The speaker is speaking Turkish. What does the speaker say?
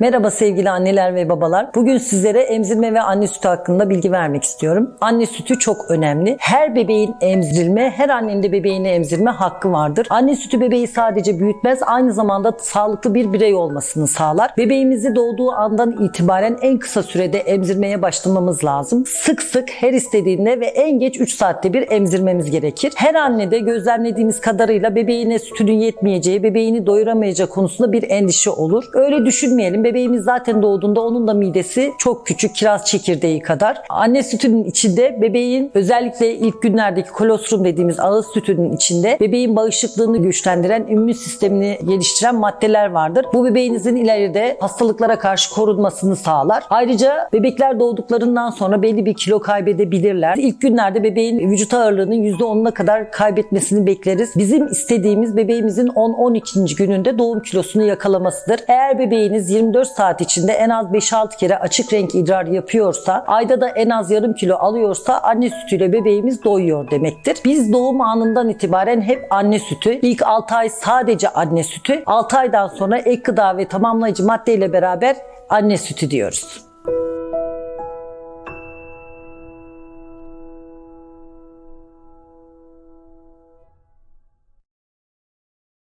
Merhaba sevgili anneler ve babalar. Bugün sizlere emzirme ve anne sütü hakkında bilgi vermek istiyorum. Anne sütü çok önemli. Her bebeğin emzirilme, her annenin de bebeğini emzirme hakkı vardır. Anne sütü bebeği sadece büyütmez, aynı zamanda sağlıklı bir birey olmasını sağlar. Bebeğimizi doğduğu andan itibaren en kısa sürede emzirmeye başlamamız lazım. Sık sık her istediğinde ve en geç 3 saatte bir emzirmemiz gerekir. Her annede gözlemlediğimiz kadarıyla bebeğine sütünün yetmeyeceği, bebeğini doyuramayacağı konusunda bir endişe olur. Öyle düşünmeyelim. Bebeğimiz zaten doğduğunda onun da midesi çok küçük, kiraz çekirdeği kadar. Anne sütünün içinde bebeğin özellikle ilk günlerdeki kolostrum dediğimiz ağız sütünün içinde bebeğin bağışıklığını güçlendiren, immün sistemini geliştiren maddeler vardır. Bu bebeğinizin ileride hastalıklara karşı korunmasını sağlar. Ayrıca bebekler doğduklarından sonra belli bir kilo kaybedebilirler. İlk günlerde bebeğin vücut ağırlığının %10'una kadar kaybetmesini bekleriz. Bizim istediğimiz bebeğimizin 10-12. gününde doğum kilosunu yakalamasıdır. Eğer bebeğiniz 24 saat içinde en az 5-6 kere açık renk idrar yapıyorsa, ayda da en az yarım kilo alıyorsa anne sütüyle bebeğimiz doyuyor demektir. Biz doğum anından itibaren hep anne sütü, ilk 6 ay sadece anne sütü, 6 aydan sonra ek gıda ve tamamlayıcı maddeyle beraber anne sütü diyoruz.